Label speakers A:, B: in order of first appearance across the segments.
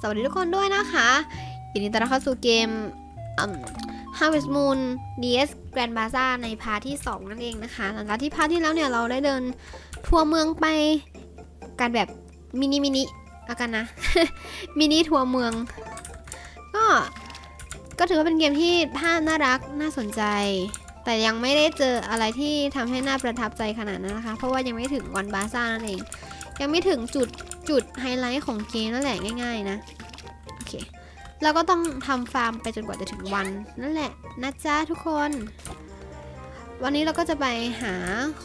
A: สวัสดีทุกคนด้วยนะคะยินดีต้อนรับเข้าสู่เกม Harvest Moon DS Grand Bazaar ในพาร์ทที่ 2 นั่นเองนะคะ หลังจากที่พาร์ทที่แล้วเนี่ยเราได้เดินทัวร์เมืองไปกันแบบมินิมินิเอากันนะ มินิทัวร์เมือง ก็ก็ถือว่าเป็นเกมที่ท่าน่ารักน่าสนใจ แต่ยังไม่ได้เจออะไรที่ทำให้น่าประทับใจขนาดนั้นนะคะ เพราะว่ายังไม่ถึงวันบาซ่านั่นเอง ยังไม่ถึงจุดจุดไฮไลท์ของเกมนั่นแหละง่าย ๆ นะ โอเค เราก็ต้องทำฟาร์มไปจนกว่าจะถึงวันนั่นแหละนะจ๊ะทุกคน วันนี้เราก็จะไปหา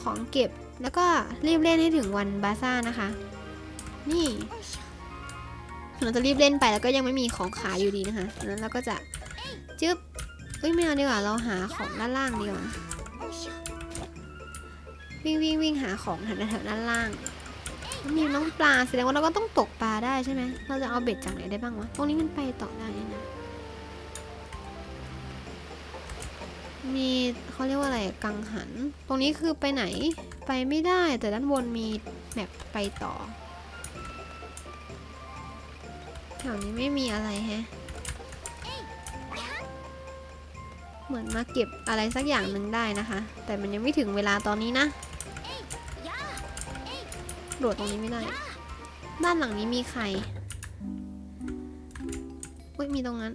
A: ของเก็บแล้วก็รีบเล่นให้ถึงวันบาซ่านะคะ นี่เราจะรีบเล่นไปแล้วก็ยังไม่มีของขายอยู่ดีนะคะนั้นเราก็จะจึ๊บเอ้ยไม่เอาดีกว่าเราหาของด้านล่างดีกว่าวิ่งวิ่งวิ่งหาของแถวๆด้านล่าง มีน้องปลาแสดงว่าเราก็ต้องตกปลาได้ใช่ไหมเราจะเอาเบ็ดจากไหนได้บ้างวะ ตรงนี้มันไปต่อได้นี่นะ มีเขาเรียกว่าอะไรกังหัน ตรงนี้คือไปไหน ไปไม่ได้ แต่ด้านบนมีแมปไปต่อ แถวนี้ไม่มีอะไรแฮะ เหมือนมาเก็บอะไรสักอย่างหนึ่งได้นะคะ แต่มันยังไม่ถึงเวลาตอนนี้นะ โดดตรงนี้ไม่ได้ บ้านหลังนี้มีใครอุ้ยมีตรงนั้น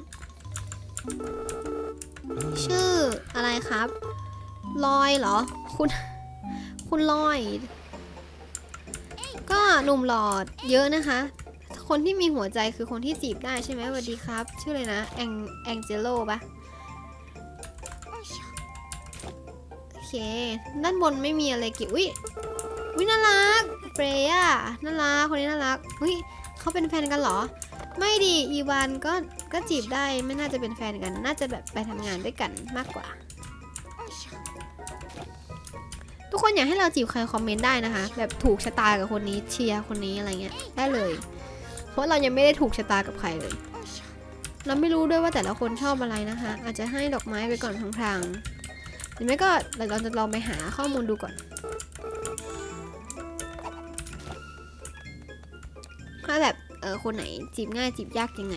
A: ชื่ออะไรครับ ลอยเหรอ คุณ คุณลอย ก็หนุ่มหลอดเยอะนะคะ คนที่มีหัวใจคือคนที่จีบได้ใช่ไหมสวัสดีครับ ชื่ออะไรนะ แองแองเจโลปะโอเค ด้านบนไม่มีอะไรกี่ยวอุ้ยอุ้ยน่ารัก เฟรย่าน่ารักคนนี้น่ารักเฮ้ยเขาเป็นแฟนกันเหรอ ไม่ดีอีวานก็ก็จีบได้ไม่น่าจะเป็นแฟนกัน น่าจะแบบไปทำงานด้วยกันมากกว่า ทุกคนอยากให้เราจีบใครคอมเมนต์ได้นะคะ แบบถูกชะตากับคนนี้เชียร์คนนี้อะไรเงี้ยได้เลย เพราะเรายังไม่ได้ถูกชะตากับใครเลย เราไม่รู้ด้วยว่าแต่ละคนชอบอะไรนะคะ อาจจะให้ดอกไม้ไปก่อนพลางๆหรือไม่ก็เราจะลองไปหาข้อมูลดูก่อน ว่าแบบเออคนไหนจีบง่ายจีบยากยังไง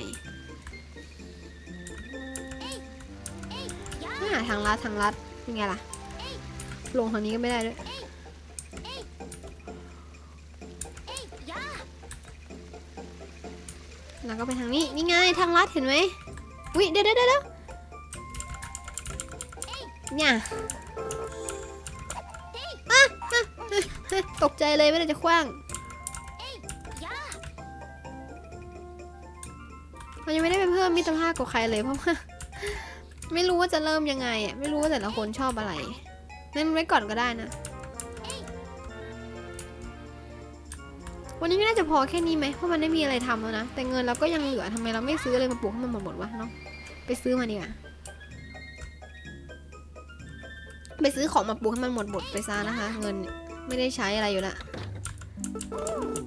A: ไม่หาทางลัดทางลัดยังไงล่ะ ลงทางนี้ก็ไม่ได้ด้วยแล้วก็ไปทางนี้นี่ไงทางลัดเห็นไหมวิเดี๋ยวเดี๋ยวเดี๋ยวเนี่ยอะอะอะอะตกใจเลยไม่ได้จะคว้าง เรายังไม่ได้ไปเพิ่มมิตรภาพกับใครเลยเพราะว่าไม่รู้ว่าจะเริ่มยังไงอะไม่รู้ว่าแต่ละคนชอบอะไรนั่นไว้ก่อนก็ได้นะ วันนี้ไม่น่าจะพอแค่นี้ไหมเพราะมันไม่มีอะไรทำแล้วนะ แต่เงินเราก็ยังเหลือทำไมเราไม่ซื้ออะไรมาปลูกให้มันหมดหมดๆวะเนาะไปซื้อมาดีกว่าไปซื้อของมาปลูกให้มันหมดหมดไปซะนะคะ เงินไม่ได้ใช้อะไรอยู่ละ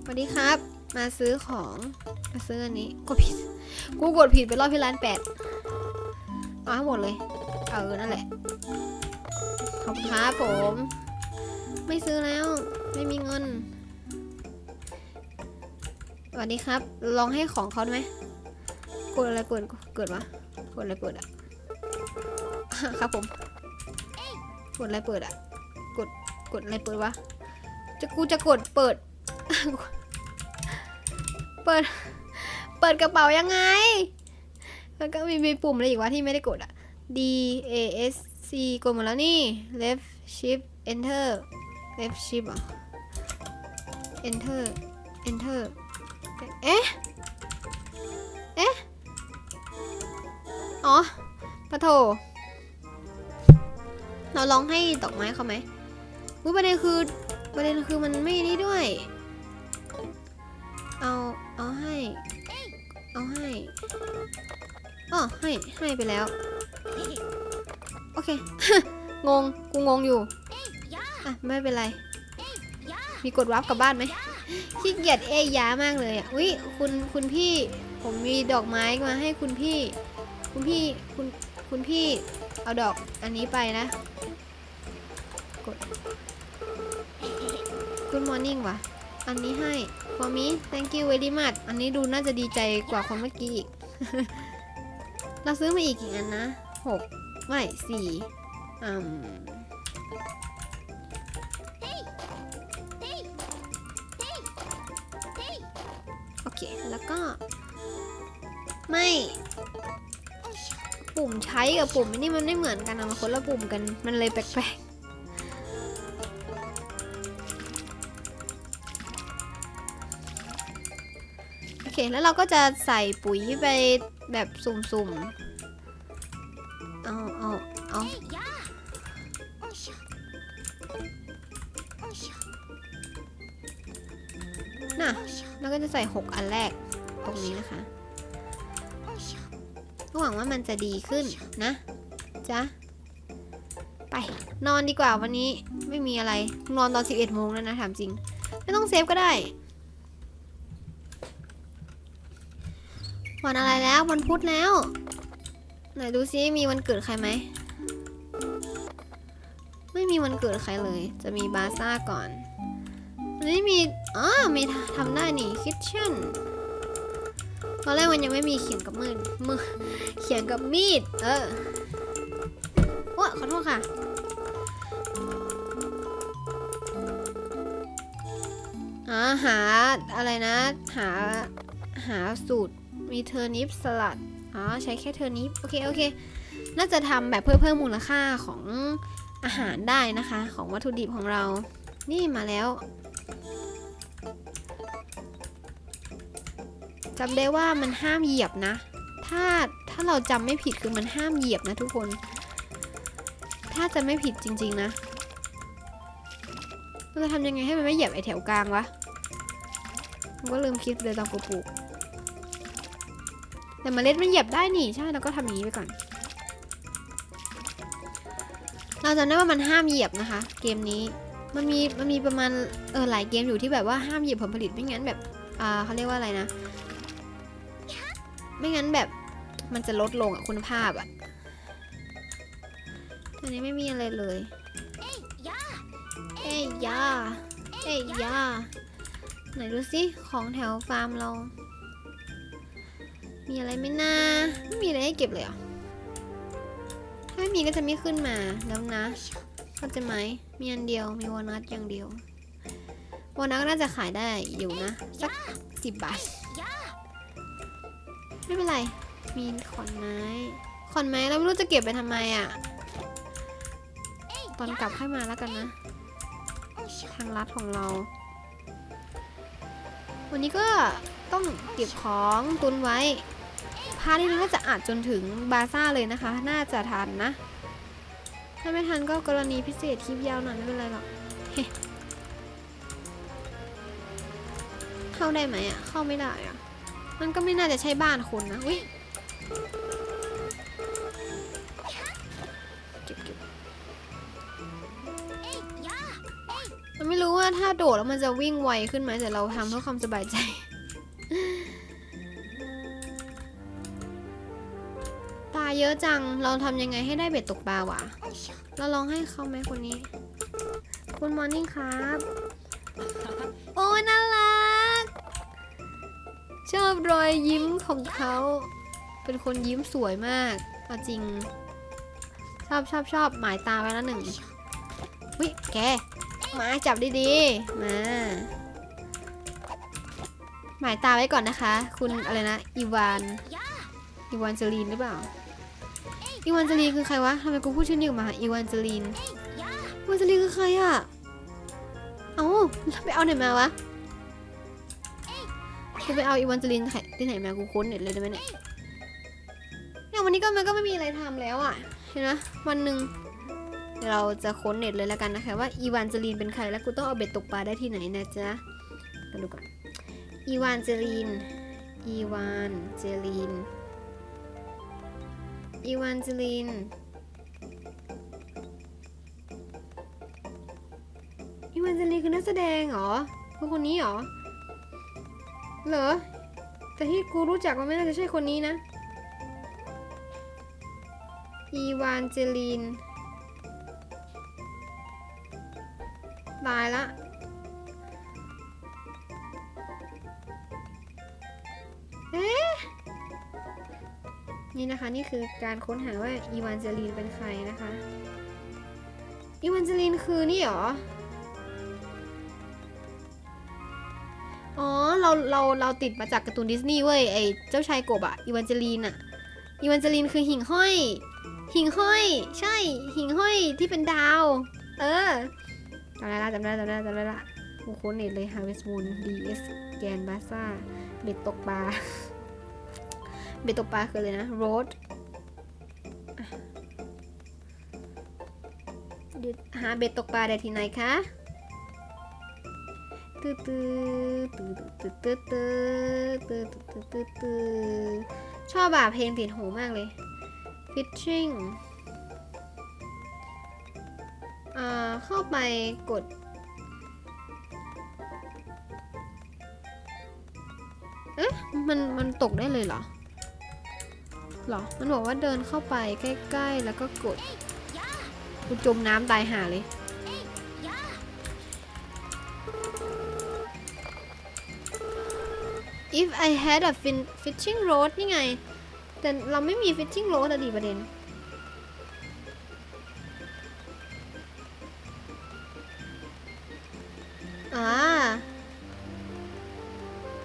A: สวัสดีครับ มาซื้อของมาซื้ออันนี้กดผิด กูกดผิดไปรอบที่ร้านแปดเอาให้หมดเลย เออ นั่นแหละ ขอบคุณครับผม ไม่ซื้อแล้ว ไม่มีเงินสวัสดีครับ ลองให้ของเขาไหมกดอะไรเปิดเกิดวะกดอะไรเปิดอะ ครับผม กดอะไรเปิดอะ กด กดอะไรเปิดวะ จะกูจะกดเปิด เปิด ปิดกระเป๋ายังไง แล้วก็มีมีปุ่มอะไรอีกวะที่ไม่ได้กดอะ D A S C กดหมดแล้วนี่ left shift enter left shift อะ enter enter เอ๊ะ เอ๊ะ อ๋อปะโถ เราลองให้ดอกไม้เขาไหมอุ๊ยประเด็นคือประเด็นคือมันไม่นี่ด้วย เอา เอาให้ เอาให้อ๋อให้ให้ไปแล้ว โอเค งง กูงงอยู่ อะ ไม่เป็นไร มีกดวาร์ปกลับบ้านไหมขี้เกียจเอ้ยยามากเลยอะอุ้ยคุณคุณพี่ ผมมีดอกไม้มาให้คุณพี่ คุณพี่คุณคุณพี่เอาดอกอันนี้ไปนะ กด Good morning ว่ะ อันนี้ให้ for me thank you very much อันนี้ดูน่าจะดีใจกว่าคนเมื่อกี้อีก เราซื้อมาอีกกี่อันนะหกไม่สี่อืมโอเค แล้วก็ ไม่ ปุ่มใช้กับปุ่มนี่มันไม่เหมือนกันอะมันคนละปุ่มกัน มันเลยแปลกๆ แล้วเราก็จะใส่ปุ๋ยไปแบบสุ่มๆ เอาเอาเอาน่ะแล้วก็จะใส่ 6 อันแรกตรงนี้นะคะก็หวังว่ามันจะดีขึ้นนะจ๊ะไปนอนดีกว่าวันนี้ไม่มีอะไรนอนตอน 11โมงแล้วนะถามจริง ไม่ต้องเซฟก็ได้ วันอะไรแล้ววันพุธแล้วไหนดูซิมีวันเกิดใครไหมไม่มีวันเกิดใครเลย จะมีบาซ่าก่อนนนี้มีอ๋อมีทำได้นี่คิทเช่นตอนแรกมันยังไม่มีเขียนกับมือมือเขียนกับมีด เออโอ้ขอโทษค่ะอาหาอะไรนะ หาหาสูตร มีเทอร์นิปสลัด อ๋อ ใช้แค่เทอร์นิป โอเค โอเค น่าจะทำแบบเพื่อเพิ่มมูลค่าของอาหารได้นะคะ ของวัตถุดิบของเรา นี่มาแล้วจำได้ว่ามันห้ามเหยียบนะ ถ้าถ้าเราจำไม่ผิดคือมันห้ามเหยียบนะทุกคน ถ้าจะไม่ผิดจริง ๆนะเราจะทำยังไงให้มันไม่เหยียบไอแถวกลางวะก็ลืมคิดเลยตอนกูปลูก แต่เมล็ดมันเหยียบได้นี่ใช่เราก็ทำอย่างนี้ไปก่อน เราจำได้ว่ามันห้ามเหยียบนะคะ เกมนี้มันมีมันมีประมาณเออหลายเกมอยู่ที่แบบว่าห้ามเหยียบผลผลิตไม่งั้นแบบอ่าเขาเรียกว่าอะไรนะ ไม่งั้นแบบมันจะลดลงอะคุณภาพอะตอนนี้ไม่มีอะไรเลย เอ้ยยาเอ้ยยาไหนดูสิของแถวฟาร์มเรา มีอะไรไหม่นาไม่มีอะไรให้เก็บเลยเหรอถ้าไม่มีก็จะไม่ขึ้นมาแล้วนะเข้าใจไหมมีอันเดียวมีวอนัทอย่างเดียววอนัทน่าจะขายได้อยู่นะ สักสิบบาท ไม่เป็นไร มีขอนไม้ขอนไม้เราไม่รู้จะเก็บไปทำไมอะ ตอนกลับค่อยมาแล้วกันนะ ทางลัดของเรา วันนี้ก็ต้องเก็บของตุนไว้ พาร์ทนี้น่าจะอัดจนถึงบาซ่าเลยนะคะ น่าจะทันนะ ถ้าไม่ทันก็กรณีพิเศษคลิปยาวหน่อยไม่เป็นไรหรอกเข้าได้ไหมอะ เข้าไม่ได้อะ มันก็ไม่น่าจะใช่บ้านคนนะอุ้ยเก็บเก็บมันไม่รู้ว่าถ้าโดดแล้วมันจะวิ่งไวขึ้นไหมแต่เราทำเพื่อความสบายใจ เยอะจัง เราทำยังไงให้ได้เบ็ดตกปลาวะ เราลองให้เขาไหมคนนี้ คุณมอร์นิ่งครับ โอ้ยน่ารัก ชอบรอยยิ้มของเขา เป็นคนยิ้มสวยมากเอาจริง ชอบชอบชอบหมายตาไว้แล้วหนึ่งวิแก มาจับดีๆ มา หมายตาไว้ก่อนนะคะ คุณอะไรนะ อีวาน อีวานเจลีนหรือเปล่า อีวานเจลีนคือใครวะทำไมกูพูดชื่อนี้ออกมาอีวานเจลีนอีวานเจลีนคือใครอะเอ้าไปเอาไหนมาวะกูไปเอาอีวานเจลินที่ไหนมากูค้นเน็ตเลยได้ไหมเนี่ยเนี่ยวันนี้ก็มันก็ไม่มีอะไรทำแล้วอะเห็นไหมวันหนึ่งเราจะค้นเน็ตเลยแล้วกันนะคะว่าอีวานเจลินเป็นใครแล้วกูต้องเอาเบ็ดตกปลาได้ที่ไหนนะจ๊ะกันดูก่อนอีวานเจลินอีวานเจลิน อีวานเจลิน อีวานเจลินคือนักแสดงเหรอคือคนนี้เหรอ เหรอ แต่ที่กูรู้จักมันไม่น่าจะใช่คนนี้นะ อีวานเจลิน ตายละเอ๊ะ นี่นะคะนี่คือการค้นหาว่าอีวานเจลีนเป็นใครนะคะอีวานเจลีนคือนี่เหรอ อ๋อเราเราเราติดมาจากการ์ตูนดิสนีย์เว้ยไอเจ้าชายกบอะอีวานเจลีนอะอีวานเจลีนคือหิ่งห้อย หิ่งห้อย ใช่ หิ่งห้อยที่เป็นดาว เออจำได้ละจำได้จำได้จำได้ละโอ้โหเน็ตเลย Harvest Moon DS แกนบาซ่าเบ็ดตกปลา เบตปาคืออะไรนะ Road อะเดี๋ยวหาเบ็ดตกปลาได้ที่ไหนคะตื้อตื้อตื้อตื้อตื้อตื้อตื้อตื้อตื้อตื้อชอบแบบเพลงติดหูมากเลย Fishing อ่าเข้าไปกด เอ๊ะ มัน มันตกได้เลยเหรอ หรอ มันบอกว่าเดินเข้าไปใกล้ๆ แล้วก็กด กูจมน้ำตายห่าเลย if I had a fin fishing rod นี่ไง แต่เราไม่มี fishing rod อะดิประเด็น อ่า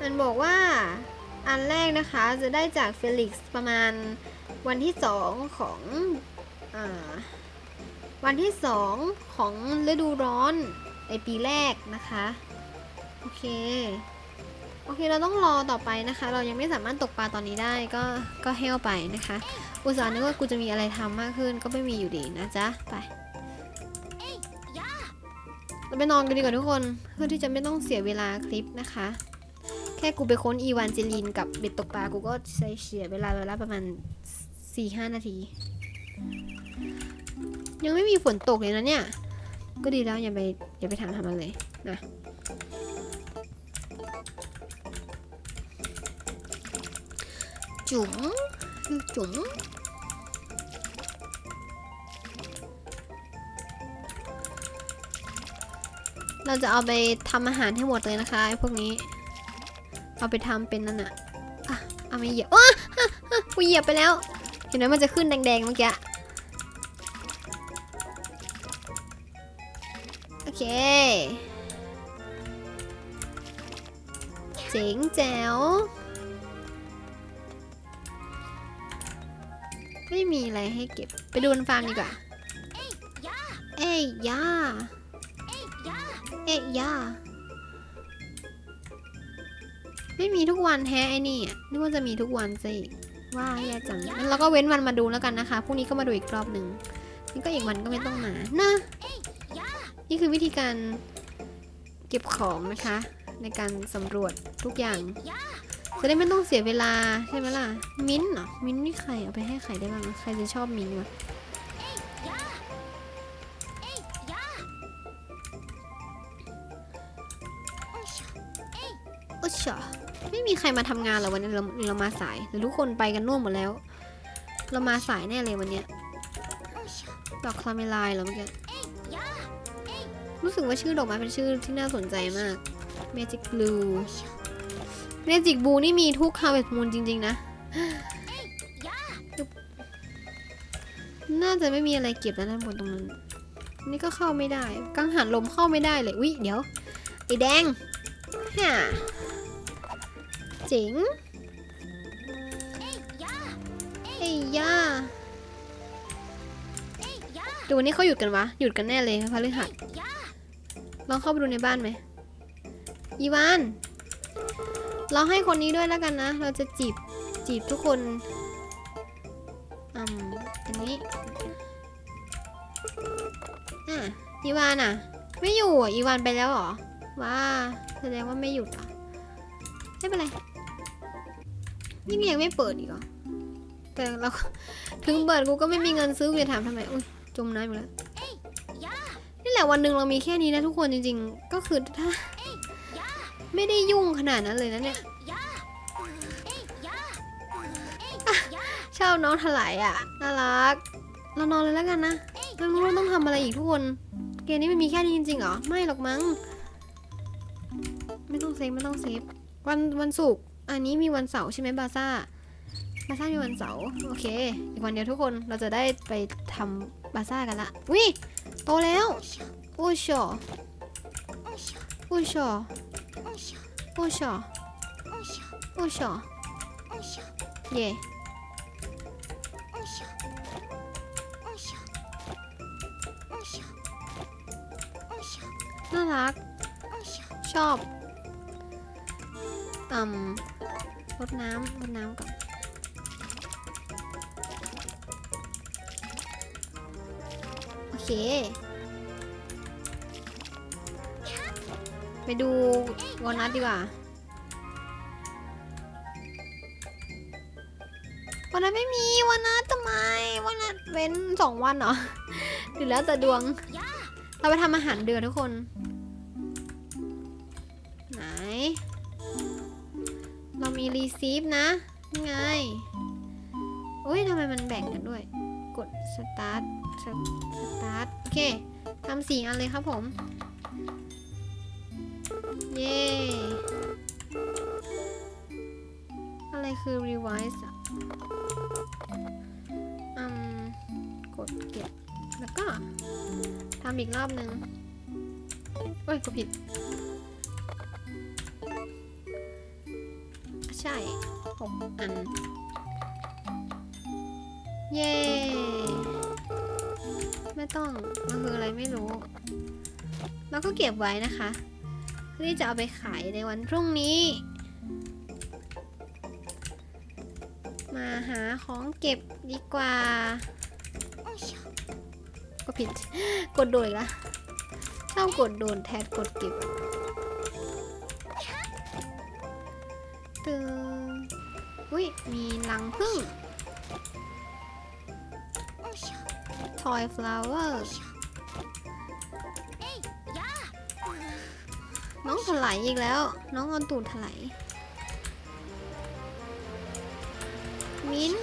A: มันบอกว่า อันแรกนะคะจะได้จากเฟลิกซ์ประมาณวันที่สองของอวันที่สองของฤดูร้อนในปีแรกนะคะ โอเค โอเคเราต้องรอต่อไปนะคะ เรายังไม่สามารถตกปลาตอนนี้ได้ก็ก็เฮลไปนะคะ อุตส่าห์นึกว่ากูจะมีอะไรทำมากขึ้นก็ไม่มีอยู่ดีนะจ๊ะ ไปเราไปนอนกันดีกว่าทุกคนเพื่อที่จะไม่ต้องเสียเวลาคลิปนะคะ แค่กูไปค้นอีวานเจลินกับเบ็ดตกปลากูก็ใช้เสียเวลาเวลาประมาณ4-5นาที ยังไม่มีฝนตกเลยนะเนี่ย ก็ดีแล้วอย่าไปอย่าไปถามทำมันเลยนะจุ๋มคือจุ๋มเราจะเอาไปทำอาหารให้หมดเลยนะคะไอ้พวกนี้ เอาไปทำเป็นนั่นอะอะเอาไม่เหยียบว้าฮะฮะกูเหยียบไปแล้ว เห็นไหมมันจะขึ้นแดงๆเมื่อกี้โอเคเจ๋งแจ๋วไม่มีอะไรให้เก็บไปดูบนฟาร์มดีกว่า เอ้ยย่าเอ๊ะย่า ไม่มีทุกวันแฮะไอ้นี่นึกว่าจะมีทุกวันสิว่าแย่จังงั้นเราก็เว้นวันมาดูแล้วกันนะคะพรุ่งนี้ก็มาดูอีกรอบหนึ่งนี่ก็อีกวันก็ไม่ต้องมานะนี่คือวิธีการเก็บของนะคะ ในการสำรวจทุกอย่างจะได้ไม่ต้องเสียเวลาใช่ไหมล่ะ มิ้นท์เหรอ มิ้นท์นี่ใครเอาไปให้ใครได้บ้างใครจะชอบมิ้นท์วะ ใครมาทำงานเหรอวันนี้เราเรามาสายหรือทุกคนไปกันน่วมหมดแล้ว เรามาสายแน่เลยวันเนี้ยดอกคลาเมลายเหรอเมื่อกี้รู้สึกว่าชื่อดอกไม้เป็นชื่อที่น่าสนใจมาก Magic Blue Magic Blue นี่มีทุก Harvest Moon จริง ๆ นะ น่าจะไม่มีอะไรเก็บแล้วด้านบนตรงนั้น นี่ก็เข้าไม่ได้ กังหันลมเข้าไม่ได้เลย อุ๊ย เดี๋ยว ไอ้แดงฮ่า เจ๋งเอ้ยย่าเดี๋ยววันนี้เขาหยุดกันวะ หยุดกันแน่เลยพฤหัสลองเข้าไปดูในบ้านไหมอีวานเราให้คนนี้ด้วยแล้วกันนะ เราจะจีบจีบทุกคนอืมอันนี้อะอีวานอะ ไม่อยู่อะอีวานไปแล้วเหรอ ว้าแสดงว่าไม่หยุดอะไม่เป็นไร นี่ยังไม่เปิดอีกเหรอ แต่เราถึงเปิดกูก็ไม่มีเงินซื้อกูจะถามทำไมอุ้ยจมน้ำอยู่แล้วนี่แหละวันหนึ่งเรามีแค่นี้นะทุกคนจริง ๆ ก็คือถ้า ไม่ได้ยุ่งขนาดนั้นเลยนะเนี่ยชอบน้องถลายอะน่ารัก เรานอนเลยแล้วกันนะเราไม่รู้ว่าต้องทำอะไรอีกทุกคน เกมนี้มันมีแค่นี้จริงๆเหรอ ไม่หรอกมั้ง ไม่ต้องเซฟไม่ต้องเซฟ วันวันศุกร์ อันนี้มีวันเสาร์ใช่ไหมบาซ่าบาซ่ามีวันเสาร์โอเค อีกวันเดียวทุกคนเราจะได้ไปทำบาซ่ากันละวิโตแล้วอู้ชออู้ชออู้ชออู้ชอเย่น่ารัก ชอบอืม รดน้ำรดน้ำก่อนโอเค ไปดูวอลนัทดีกว่าวันนั้นไม่มีวันนัททำไมวันนัทเว้นสองวันเหรอหรือแล้วแต่ดวง เราไปทำอาหารเดือนทุกคน เรามีรีซีฟนะนี่ไงอุ้ยทำไมมันแบ่งกันด้วย กดสตาร์ทสตาร์ทโอเคทำสี่อันเลยครับผม เย้อะไรคือ revise อะอืมกดเก็บ แล้วก็ทำอีกรอบหนึ่งโอ้ยกูผิด ใช่หกอัน เย้ ไม่ต้อง มันคืออะไรไม่รู้ แล้วก็เก็บไว้นะคะเพื่อที่จะเอาไปขายในวันพรุ่งนี้ มาหาของเก็บดีกว่า ก็ผิด กดโดนละชอบกดโดนแทนกดเก็บ รังผึ้ง toy flower น้องถลายอีกแล้ว น้องเอาตูดถลายมิ้น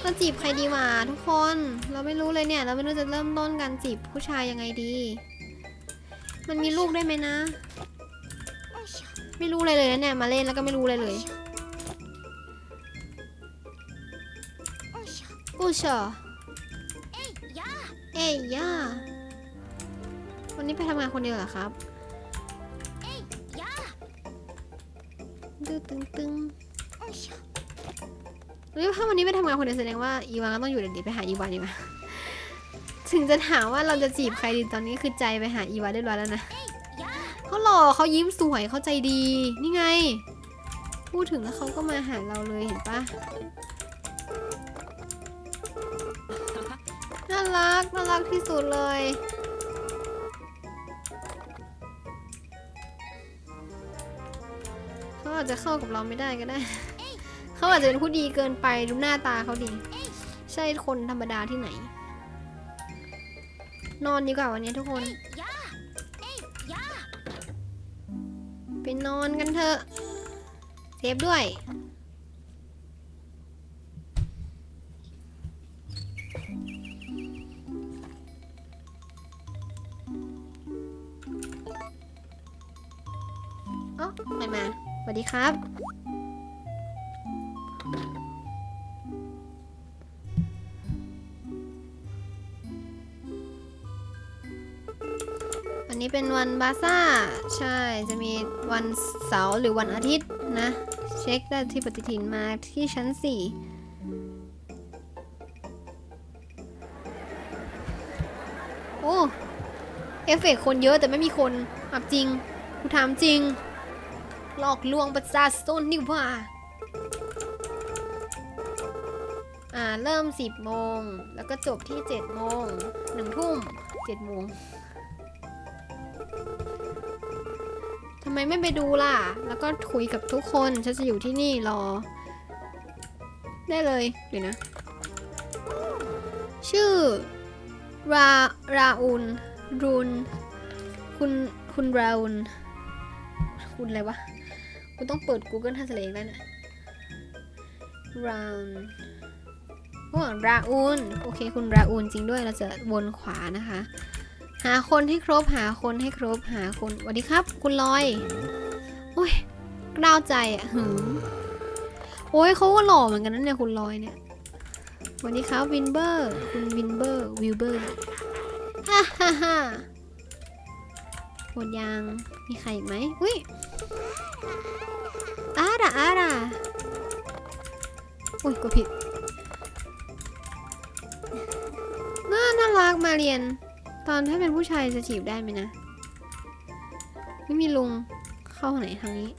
A: เราจีบใครดีวะทุกคน เราไม่รู้เลยเนี่ย เราไม่รู้จะเริ่มต้นการจีบผู้ชายยังไงดี มันมีลูกได้ไหมนะ ไม่รู้เลยเลยนะเนี่ย มาเล่นแล้วก็ไม่รู้เลยเลย อู้เชอเอ้ยย่าวันนี้ไปทำงานคนเดียวเหรอครับตึงตึงตึงหรือถ้าวันนี้ไปทำงานคนเดียวแสดงว่าอีวานก็ต้องอยู่เดี๋ยวไปหาอีวานดีกว่าถึงจะถามว่าเราจะจีบใครดีตอนนี้คือใจไปหาอีวานเรียบร้อยแล้วนะเขาหล่อเขายิ้มสวยเขาใจดีนี่ไง พูดถึงแล้วเขาก็มาหาเราเลยเห็นปะ น่ารัก น่ารักที่สุดเลย เขาอาจจะเข้ากับเราไม่ได้ก็ได้ เขาอาจจะเป็นผู้ดีเกินไปดูหน้าตาเขาดี ใช่คนธรรมดาที่ไหน นอนดีกว่าวันนี้ทุกคน ไปนอนกันเถอะเซฟด้วย ครับ วันนี้เป็นวันบาซ่า ใช่ จะมีวันเสาร์หรือวันอาทิตย์นะ เช็คได้ที่ปฏิทินมาที่ชั้น 4โอ้ เอฟเฟกต์คนเยอะแต่ไม่มีคนอับจริง กูถามจริง หลอกลวงประชาชนนี่ว่า อ่า เริ่ม 10โมง แล้วก็จบที่ 7 โมง1ทุ่ม7โมงทำไมไม่ไปดูล่ะ แล้วก็คุยกับทุกคน ฉันจะอยู่ที่นี่รอ ได้เลย เดี๋ยวนะ ชื่อ ราราอุนรุน คุณ คุณราอุนคุณอะไรวะ กูต้องเปิด Google Translate แล้วนี่ย round โอ้ราอุนโอเคคุณราอุนจริงด้วยเราจะวนขวานะคะ หาคนให้ครบหาคนให้ครบหาคนสวัสดีครับ คุณลอยโอ้ยกล้าวใจอะหืมโอ้ยเขาก็หล่อเหมือนกันนั่นเนี่ยคุณลอยเนี่ยสวัสดีครับวินเบอร์คุณวินเบอร์วิลเบอร์ฮ่าฮ่าฮ่าหมดยังมีใครอีกไหมอุ้ย อาดาอาดาอุ้ยก็ผิด น่าน่ารักมาเรียน ตอนถ้าเป็นผู้ชายจะจีบได้ไหมนะ ไม่มีลุงเข้าไหนทางนี้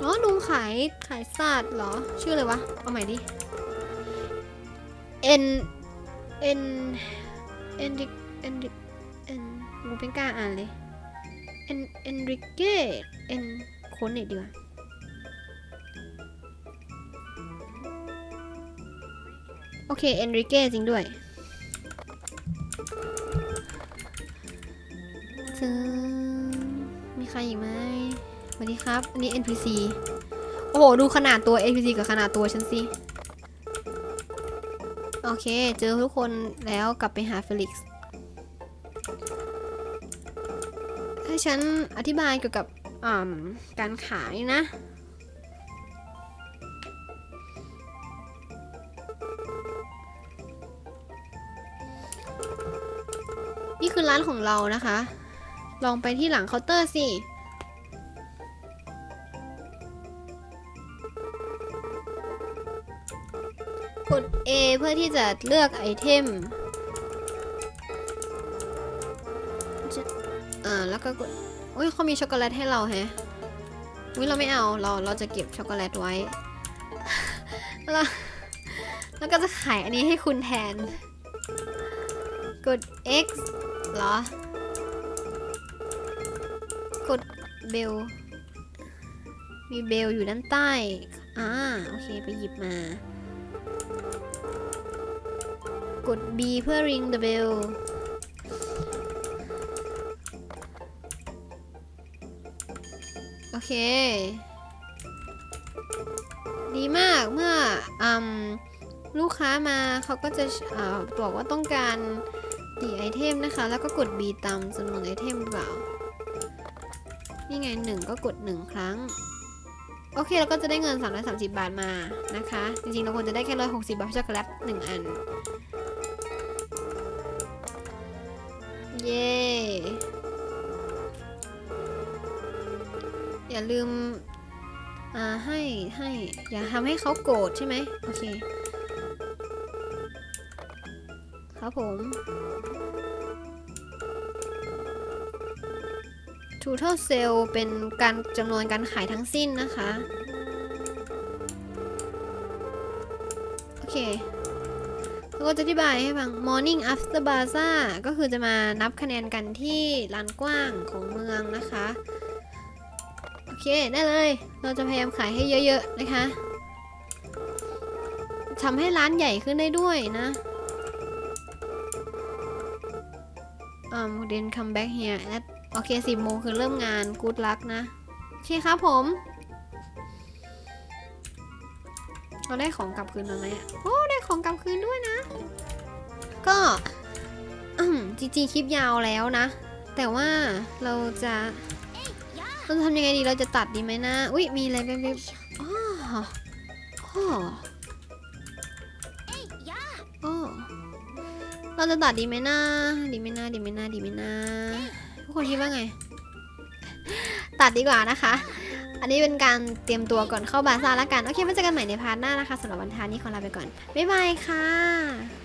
A: อ๋อลุงขายขายสัตว์เหรอ ชื่ออะไรวะ เอาใหม่ดิ N N N N N N กูเป็นกล้าอ่านเลย N Enrique N ค้นหน่อยดีกว่าโอเค Enrique จริงด้วยเจอมีใครอีกไหมสวัสดีครับ อันนี้ NPC โอ้โห ดูขนาดตัว NPC กับขนาดตัวฉันสิ โอเค เจอทุกคนแล้วกลับไปหาเฟลิกซ์ ให้ฉันอธิบายเกี่ยวกับการขายนะ นี่คือร้านของเรานะคะ ลองไปที่หลังเคาน์เตอร์สิกด A เพื่อที่จะเลือกไอเทม แล้วก็กดโอ้ยเขามีช็อกโกแลตให้เราแฮะอุ้ยเราไม่เอาเราเราจะเก็บช็อกโกแลตไว้แล้วแล้วก็จะขายอันนี้ให้คุณแทน กด X เหรอ กดเบล มีเบลอยู่ด้านใต้ อ่า โอเค ไปหยิบมา กด B เพื่อ ring the bell เค ดีมากเมื่ออมลูกค้ามาเขาก็จะอบอกว่าต้องการกี่ไอเทมนะคะ แล้วก็กด B ตามจำนวนไอเทมหรือเปล่า นี่ไงหนึ่งก็กดหนึ่งครั้ง โอเคเราก็จะได้เงิน 330 บาทมานะคะ จริงๆ เราควรจะได้แค่ 160 บาทเพราะช็อกโกแลตหนึ่งอัน เย้ อย่าลืมอ่าให้ให้อย่าทำให้เขาโกรธใช่ไหมโอเค ครับผม total sale เป็นการจำนวนการขายทั้งสิ้นนะคะ โอเคเขาก็จะอธิบายให้ฟัง morning after bazaar ก็คือจะมานับคะแนนกันที่ลานกว้างของเมืองนะคะ เคได้เลย เราจะพยายามขายให้เยอะ ๆ นะคะทำให้ร้านใหญ่ขึ้นได้ด้วยนะอ่า then come back here at โอเคสิบโมงคือเริ่มงานกูดลักนะ โอเคครับผม เราได้ของกลับคืนมาไหมโอ้ได้ของกลับคืนด้วยนะ ก็จริงๆคลิปยาวแล้วนะ แต่ว่าเราจะ เราจะทำยังไงดีเราจะตัดดีไหมนะ อุ้ยมีอะไรไปไปอ๋ออ๋ออ๋อเราจะตัดดีไหมนะดีไหมนะดีไหมนะดีไหมนะทุกคนคิดว่าไง ตัดดีกว่านะคะ อันนี้เป็นการเตรียมตัวก่อนเข้าบาซ่าร์แล้วกัน โอเคมาเจอกันใหม่ในพาร์ทหน้านะคะสำหรับวันทานนี้ขอลาไปก่อน บ๊ายบายค่ะ